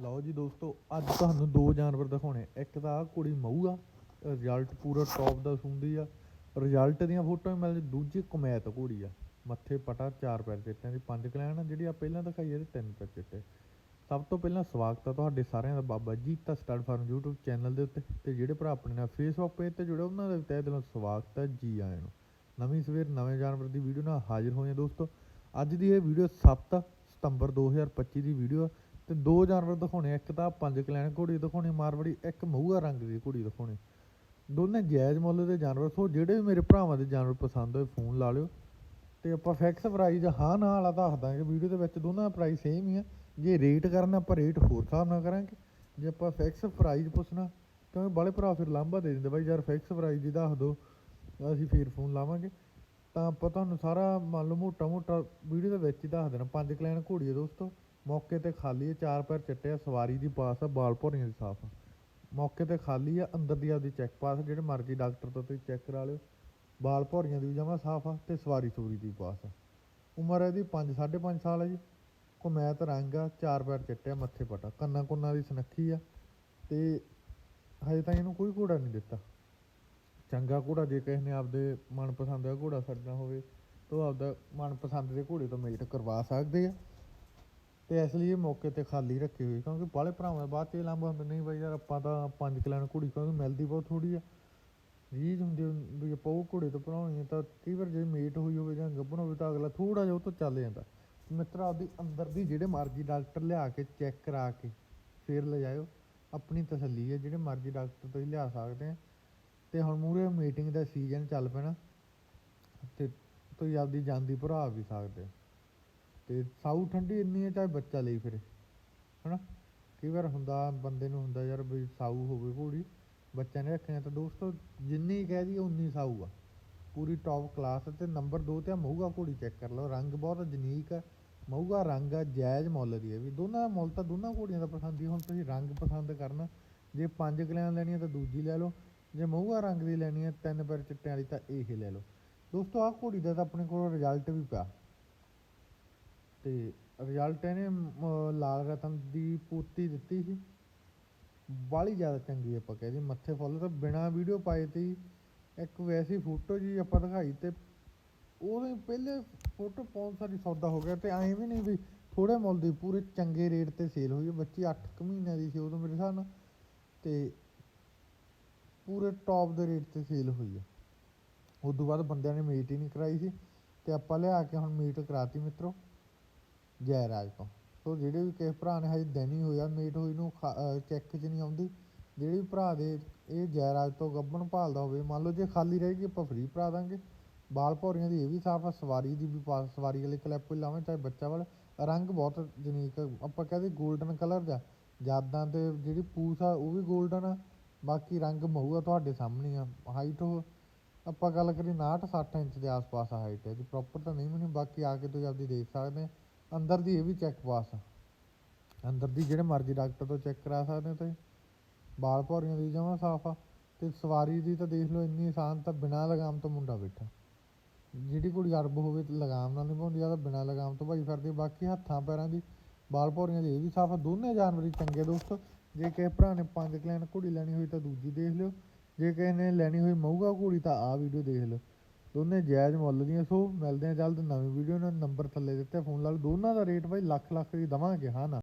ਲਓ ਜੀ ਦੋਸਤੋ, ਅੱਜ ਤੁਹਾਨੂੰ ਦੋ ਜਾਨਵਰ ਦਿਖਾਉਣੇ। ਇੱਕ ਤਾਂ ਆਹ ਕੁੜੀ ਮਊ ਆ ਰਿਜ਼ਲਟ ਪੂਰਾ ਟੌਪ ਦਾ ਸੁੰਦੀ ਆ। ਰਿਜ਼ਲਟ ਦੀਆਂ ਫੋਟੋਆਂ ਮਿਲ ਦੂਜੀ ਕਮੈਤ ਘੋੜੀ ਆ। ਮੱਥੇ ਪਟਾ, ਚਾਰ ਪੈਰ ਚਿੱਟਿਆਂ ਦੀ, ਪੰਜ ਕਲੈਣ ਆ, ਜਿਹੜੀ ਆ ਪਹਿਲਾਂ ਦਿਖਾਈ ਇਹਦੇ ਤਿੰਨ ਪੈਰ ਚਿੱਟੇ। ਸਭ ਤੋਂ ਪਹਿਲਾਂ ਸਵਾਗਤ ਆ ਤੁਹਾਡੇ ਸਾਰਿਆਂ ਦਾ Baba Jita stud farm YouTube channel ਦੇ ਉੱਤੇ। ਤੇ ਜਿਹੜੇ ਭਰਾ ਆਪਣੇ ਨਾਲ Facebook ਪੇਜ ਤੇ ਜੁੜੇ, ਉਹਨਾਂ ਦਾ ਵੀ ਤਹਿ ਦਿਲੋਂ ਸਵਾਗਤ ਹੈ ਜੀ ਆਇਆਂ ਨੂੰ। ਨਵੀਂ ਸਵੇਰ ਨਵੇਂ ਜਾਨਵਰ ਦੀ ਵੀਡੀਓ ਨਾਲ ਹਾਜ਼ਰ ਹੋਏ ਦੋਸਤੋ। ਅੱਜ ਦੀ ਇਹ ਵੀਡੀਓ 7 ਸਤੰਬਰ 2025 ਦੀ ਵੀਡੀਓ ਆ। ਤੇ ਦੋ ਜਾਨਵਰ ਦਿਖਾਉਣੇ ਇੱਕ ਤਾਂ ਪੰਜ ਕਲੈਣ ਘੋੜੀ ਦਿਖਾਉਣੀ, ਮਾਰਵਾੜੀ, ਇੱਕ ਮਹੂਆ ਰੰਗ ਦੀ ਘੋੜੀ ਦਿਖਾਉਣੀ। ਦੋਨੇ ਜਾਇਜ਼ ਮੁੱਲ ਦੇ ਜਾਨਵਰ, ਸੋ ਜਿਹੜੇ ਵੀ ਮੇਰੇ ਭਰਾਵਾਂ ਦੇ ਜਾਨਵਰ ਪਸੰਦ ਹੋਏ, ਫੋਨ ਲਾ ਲਿਓ। ਤੇ ਆਪਾਂ ਫਿਕਸ ਪ੍ਰਾਈਸ ਹਾਂ, ਨਾ ਵਾਲਾ ਦੱਸ ਦਾਂਗੇ ਵੀਡੀਓ ਦੇ ਵਿੱਚ ਦੋਨਾਂ ਦਾ ਪ੍ਰਾਈਸ ਸੇਮ ਹੀ ਆ। ਜੇ ਰੇਟ ਕਰਨਾ, ਆਪਾਂ ਰੇਟ ਹੋਰ ਹਿਸਾਬ ਨਾਲ ਕਰਾਂਗੇ। ਜੇ ਆਪਾਂ ਫਿਕਸ ਪ੍ਰਾਈਸ ਪੁੱਛਣਾ ਕਿਉਂਕਿ ਬਾਲੇ ਭਰਾ ਫਿਰ ਲਾਂਭਾ ਦੇ ਦਿੰਦੇ, ਬਾਈ ਯਾਰ ਫਿਕਸ ਪ੍ਰਾਈਸ ਦੀ ਦੱਸ ਦਿਓ ਅਸੀਂ ਫੇਰ ਫੋਨ ਲਾਵਾਂਗੇ। ਤਾਂ ਆਪਾਂ ਤੁਹਾਨੂੰ ਸਾਰਾ ਮੰਨ ਲਓ ਮੋਟਾ ਮੋਟਾ ਵੀਡੀਓ ਦੇ ਵਿੱਚ ਹੀ ਦੱਸ ਦੇਣਾ, ਪੰਜ ਕਲੈਣ ਘੋੜੀ ਦੋਸਤੋ। ਮੌਕੇ ਤੇ ਖਾਲੀ ਹੈ, ਚਾਰ ਪੈਰ ਚਿੱਟੇ ਆ, ਸਵਾਰੀ ਦੀ ਪਾਸ ਆ ਬਾਲ ਭੌਰੀਆਂ ਦੀ ਸਾਫ਼ ਆ। ਮੌਕੇ ਤੇ ਖਾਲੀ ਆ, ਅੰਦਰ ਦੀ ਆਪਦੀ ਚੈੱਕ ਪਾਸ ਜਿਹੜੇ ਮਰਜ਼ੀ ਡਾਕਟਰ ਤੋਂ ਤੁਸੀਂ ਚੈੱਕ ਕਰਾ ਲਿਓ। ਬਾਲ ਭੌਰੀਆਂ ਦੀ ਵੀ ਜਮਾ ਸਾਫ਼ ਆ ਤੇ ਸਵਾਰੀ ਸੂਰੀ ਦੀ ਪਾਸ ਆ। ਉਮਰ ਇਹਦੀ 5 5.5 ਸਾਲ ਹੈ ਜੀ। ਕੁਮੈਤ ਰੰਗ ਆ, ਚਾਰ ਪੈਰ ਚਿੱਟੇ ਆ, ਮੱਥੇ ਪਟਾ। ਕੰਨਾਂ ਕੁੰਨਾਂ ਦੀ ਸੁਨੱਖੀ ਆ ਤੇ ਹਜੇ ਤਾਂ ਇਹਨੂੰ ਕੋਈ ਘੋੜਾ ਨਹੀਂ ਦਿੱਤਾ। ਚੰਗਾ ਘੋੜਾ, ਜੇ ਕਿਸੇ ਨੇ ਆਪਦੇ ਮਨਪਸੰਦ ਦਾ ਘੋੜਾ ਛੱਡਣਾ ਹੋਵੇ ਤਾਂ ਉਹ ਆਪਦਾ ਮਨਪਸੰਦ ਦੇ ਘੋੜੇ ਤੋਂ ਮੇਟ ਕਰਵਾ ਸਕਦੇ ਆ। ਤੇ ਇਸ ਲਈ ਇਹ ਮੌਕੇ ਤੇ ਖਾਲੀ ਰੱਖੀ ਹੋਈ, ਕਿਉਂਕਿ ਬਾਹਲੇ ਭਰਾਵਾਂ ਬਾਅਦ ਚ ਇਹ ਲਾਂਭਾ ਹੁੰਦਾ, ਨਹੀਂ ਬਾਈ ਯਾਰ ਆਪਾਂ ਤਾਂ ਪੰਜ ਕਿਲੋ ਘੋੜੀ, ਕਿਉਂਕਿ ਮਿਲਦੀ ਬਹੁਤ ਥੋੜੀ ਆ। ਰੀਝ ਹੁੰਦੀ ਵੀ ਆਪਾਂ ਉਹ ਘੋੜੇ ਤੋਂ ਭਰਾਉਣੀ ਆ ਤਾਂ ਕਈ ਵਾਰ ਜੇ ਮੇਟ ਹੋਈ ਹੋਵੇ ਜਾਂ ਗੱਭਣ ਹੋਵੇ ਤਾਂ ਅਗਲਾ ਥੋੜਾ ਜਿਹਾ ਉਹ ਤੋਂ ਚੱਲ ਜਾਂਦਾ। ਮਿੱਤਰ, ਆਪਦੀ ਅੰਦਰ ਦੀ ਜਿਹੜੇ ਮਰਜ਼ੀ ਡਾਕਟਰ ਲਿਆ ਕੇ ਚੈੱਕ ਕਰਾ ਕੇ ਫੇਰ ਲਿਜਾਇਓ ਆਪਣੀ ਤਸੱਲੀ ਹੈ ਜਿਹੜੇ ਮਰਜ਼ੀ ਡਾਕਟਰ ਤੋਂ ਹੀ ਲਿਆ ਸਕਦੇ ਆ। ਤੇ ਹੁਣ ਮੂਰੇ ਮੀਟਿੰਗ ਦਾ ਸੀਜ਼ਨ ਚੱਲ ਪੈਣਾ, ਤੇ ਤੁਸੀਂ ਆਪਦੀ ਜਾਂਦੀ ਭਰਾ ਵੀ ਸਕਦੇ ਹੋ। ਤੇ ਸਾਊ ਠੰਡੀ ਇੰਨੀ ਹੈ, ਚਾਹੇ ਬੱਚਾ ਲਈ ਫਿਰੇ, ਹਨਾ? ਕਈ ਵਾਰ ਹੁੰਦਾ, ਬੰਦੇ ਨੂੰ ਹੁੰਦਾ ਯਾਰ ਵੀ ਸਾਊ ਹੋਵੇ ਘੋੜੀ, ਬੱਚਿਆਂ ਨੇ ਰੱਖਿਆ ਤਾਂ ਦੋਸਤੋ, ਜਿੰਨੀ ਕਹਿ ਦੀ ਉਨੀ ਸਾਊ ਆ। ਪੂਰੀ ਟੌਪ ਕਲਾਸ ਤੇ ਨੰਬਰ 2 ਤੇ ਆ, ਮਹੂਗਾ ਘੋੜੀ ਚੈੱਕ ਕਰ ਲਓ। ਰੰਗ ਬਹੁਤ ਯੂਨੀਕ ਆ, ਮਹੂਗਾ ਰੰਗ ਆ, ਜਾਇਜ਼ ਮੁੱਲ ਦੀ ਹੈ ਵੀ। ਦੋਨਾਂ ਦਾ ਮੁੱਲ ਤਾਂ ਦੋਨਾਂ ਘੋੜੀਆਂ ਦਾ ਪਸੰਦ ਹੀ ਹੁਣ ਤੁਸੀਂ ਰੰਗ ਪਸੰਦ ਕਰਨਾ, ਜੇ ਪੰਜ ਕਲਿਆਂ ਲੈਣੀ ਹੈ ਤਾਂ ਦੂਜੀ ਲੈ ਲਓ, ਜੇ ਮਹੂਗਾ ਰੰਗ ਦੀ ਲੈਣੀ ਹੈ ਤਿੰਨ ਪੈਰ ਚਿੱਟਿਆਂ ਵਾਲੀ ਤਾਂ ਇਹ ਲੈ ਲਓ। ਦੋਸਤੋ, ਆਹ ਘੋੜੀ ਦਾ ਤਾਂ ਆਪਣੇ ਕੋਲ ਰਿਜ਼ਲਟ ਵੀ ਪਿਆ। ਅਤੇ ਰਿਜ਼ਲਟ ਇਹਨੇ ਲਾਲ ਰਤਨ ਦੀ ਪੂਰਤੀ ਦਿੱਤੀ ਸੀ। ਬਾਹਲੀ ਜ਼ਿਆਦਾ ਚੰਗੀ ਆਪਾਂ ਕਹਿ ਕਹਿੰਦੇ ਮੱਥੇ ਫੁੱਲ ਤਾਂ ਬਿਨਾਂ ਵੀਡੀਓ ਪਾਏ ਤੇ ਇੱਕ ਵੈਸੀ ਫੋਟੋ ਜੀ ਆਪਾਂ ਦਿਖਾਈ ਤੇ ਉਹਦੇ ਪਹਿਲੇ ਫੋਟੋ ਪਾਉਣ ਸਾਰੀ ਸੌਦਾ ਹੋ ਗਿਆ ਤੇ ਐਂ ਵੀ ਨਹੀਂ ਵੀ ਥੋੜੇ ਮੁੱਲ ਦੀ ਪੂਰੇ ਚੰਗੇ ਰੇਟ ਤੇ ਸੇਲ ਹੋਈ ਹੈ ਬੱਚੀ 8 ਕੁ ਮਹੀਨਿਆਂ ਦੀ ਸੀ ਉਦੋਂ ਮੇਰੇ ਹਿਸਾਬ ਨਾਲ ਤੇ ਪੂਰੇ ਟੌਪ ਦੇ ਰੇਟ ਤੇ ਸੇਲ ਹੋਈ ਹੈ ਉਸ ਤੋਂ ਬਾਅਦ ਬੰਦਿਆਂ ਨੇ ਮੀਟ ਹੀ ਨਹੀਂ ਕਰਾਈ ਸੀ ਤੇ ਆਪਾਂ ਲਿਆ ਕੇ ਹੁਣ ਮੀਟ ਕਰਾਤੀ ਮਿੱਤਰੋ। ਜੈ ਰਾਜ ਤੋਂ। ਸੋ ਜਿਹੜੇ ਵੀ ਕਿਸੇ ਭਰਾ ਨੇ ਹਜੇ ਦਿਨ ਹੀ ਹੋਇਆ ਮੀਟ ਹੋਈ ਨੂੰ ਚੈੱਕ 'ਚ ਨਹੀਂ ਆਉਂਦੀ, ਜਿਹੜੇ ਵੀ ਭਰਾ ਦੇ ਇਹ ਜੈ ਰਾਜ ਤੋਂ ਗੱਬਣ ਭਾਲਦਾ ਹੋਵੇ, ਮੰਨ ਲਓ ਜੇ ਖਾਲੀ ਰਹੇਗੀ ਆਪਾਂ ਫ੍ਰੀ ਭਰਾ ਦਾਂਗੇ। ਬਾਲ ਭੌਰੀਆਂ ਦੀ ਇਹ ਵੀ ਸਾਫ਼ ਆ, ਸਵਾਰੀ ਦੀ ਵੀ ਪਾਸ ਸਵਾਰੀ ਵਾਲੀ ਕਲੈਪ ਹੀ ਲਾਵਾਂ, ਚਾਹੇ ਬੱਚਾ ਵਾਲਾ। ਰੰਗ ਬਹੁਤ ਯੂਨੀਕ ਆਪਾਂ ਕਹਿੰਦੇ 골ਡਨ ਕਲਰ ਦਾ ਜਾਦਾਂ ਤੇ ਜਿਹੜੀ ਪੂਛ ਆ, ਉਹ ਵੀ 골ਡਨ ਆ। ਬਾਕੀ ਰੰਗ ਮਹੂਆ ਤੁਹਾਡੇ ਸਾਹਮਣੇ ਆ ਹਾਈਟ ਉਹ ਆਪਾਂ ਗੱਲ ਕਰੀ 59 60 ਇੰਚ ਦੇ ਆਸ-ਪਾਸ ਹਾਈਟ ਹੈ ਜੀ ਪ੍ਰੋਪਰ ਤਾਂ ਨਹੀਂ ਬਣੀ ਬਾਕੀ ਆ ਕੇ ਤੁਸੀਂ ਆਪਦੀ ਦੇਖ ਸਕਦੇ ਆ। ਅੰਦਰ ਦੀ ਇਹ ਵੀ ਚੈੱਕ ਪਾਸ ਆ। ਅੰਦਰ ਦੀ ਜਿਹੜੇ ਮਰਜ਼ੀ ਡਾਕਟਰ ਤੋਂ ਚੈੱਕ ਕਰਾ ਸਕਦੇ ਹੋ ਤੁਸੀਂ। ਬਾਲ ਭੌਰੀਆਂ ਦੀ ਜਮਾਂ ਸਾਫ਼ ਆ। ਤੇ ਸਵਾਰੀ ਦੀ ਤਾਂ ਦੇਖ ਲਓ ਇੰਨੀ ਆਸਾਨ ਤਾਂ ਬਿਨਾਂ ਲਗਾਮ ਤੋਂ ਮੁੰਡਾ ਬੈਠਾ। ਜਿਹੜੀ ਕੁੜੀ ਅਰਬ ਹੋਵੇ ਤੇ ਲਗਾਮ ਨਾਲ ਨਿਭਾਉਂਦੀ ਆ, ਤਾਂ ਬਿਨਾਂ ਲਗਾਮ ਤੋਂ ਭਾਈ ਫਿਰਦੀ ਬਾਕੀ ਹੱਥਾਂ ਪੈਰਾਂ ਦੀ ਬਾਲ ਭੌਰੀਆਂ ਦੀ ਇਹ ਵੀ ਸਾਫ਼ ਆ। ਦੋਨੇ ਜਾਨਵਰ ਹੀ ਚੰਗੇ ਦੋਸਤ। ਜੇ ਕਿਸੇ ਭਰਾ ਨੇ ਪੰਜ ਕਲੈਨ ਘੋੜੀ ਲੈਣੀ ਹੋਈ ਤਾਂ ਦੂਜੀ ਦੇਖ ਲਿਓ। ਜੇ ਕਿਸੇ ਨੇ ਲੈਣੀ ਹੋਈ ਮਊਗਾ ਘੋੜੀ ਤਾਂ ਆਹ ਵੀਡੀਓ ਦੇਖ ਲਿਓ। ਦੋਨੇ ਜਾਇਜ਼ ਮੁੱਲ ਦੀਆਂ, ਸੋ ਮਿਲਦੇ ਆ ਜਲਦ ਨਵੀਂ ਵੀਡੀਓ ਨਾਲ। ਨੰਬਰ ਥੱਲੇ ਦਿੱਤੇ ਫੋਨ ਲਾ ਲਓ। ਦੋਨਾਂ ਦਾ ਰੇਟ ਭਾਈ ਲੱਖ ਲੱਖ ਦੀ ਦਵਾਂਗੇ, ਹਾਂ ਨਾ?